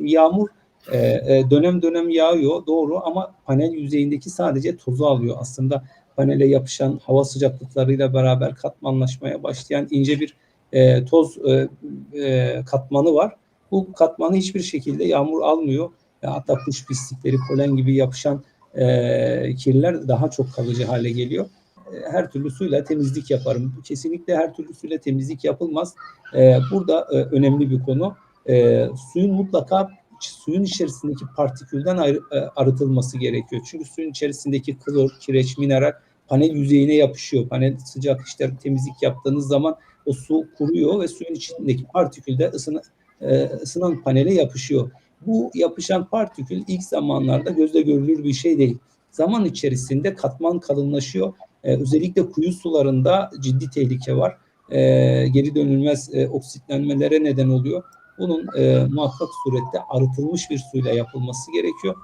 Yağmur e, e, dönem dönem yağıyor doğru ama panel yüzeyindeki sadece tozu alıyor. Aslında panele yapışan hava sıcaklıklarıyla beraber katmanlaşmaya başlayan ince bir e, toz e, e, katmanı var. Bu katmanı hiçbir şekilde yağmur almıyor. Ya hatta kuş pislikleri, polen gibi yapışan e, kirler daha çok kalıcı hale geliyor. E, Her türlü suyla temizlik yaparım. Kesinlikle her türlü suyla temizlik yapılmaz. E, burada e, önemli bir konu. E, suyun mutlaka suyun içerisindeki partikülden ayrı, e, arıtılması gerekiyor. Çünkü suyun içerisindeki klor, kireç, mineral panel yüzeyine yapışıyor. Panel sıcak işte temizlik yaptığınız zaman o su kuruyor ve suyun içindeki partikül de ısına, e, ısınan panele yapışıyor. Bu yapışan partikül ilk zamanlarda gözle görülür bir şey değil. Zaman içerisinde katman kalınlaşıyor. E, özellikle kuyu sularında ciddi tehlike var. E, geri dönülmez e, oksitlenmelere neden oluyor. Bunun e, muhakkak surette arıtılmış bir suyla yapılması gerekiyor.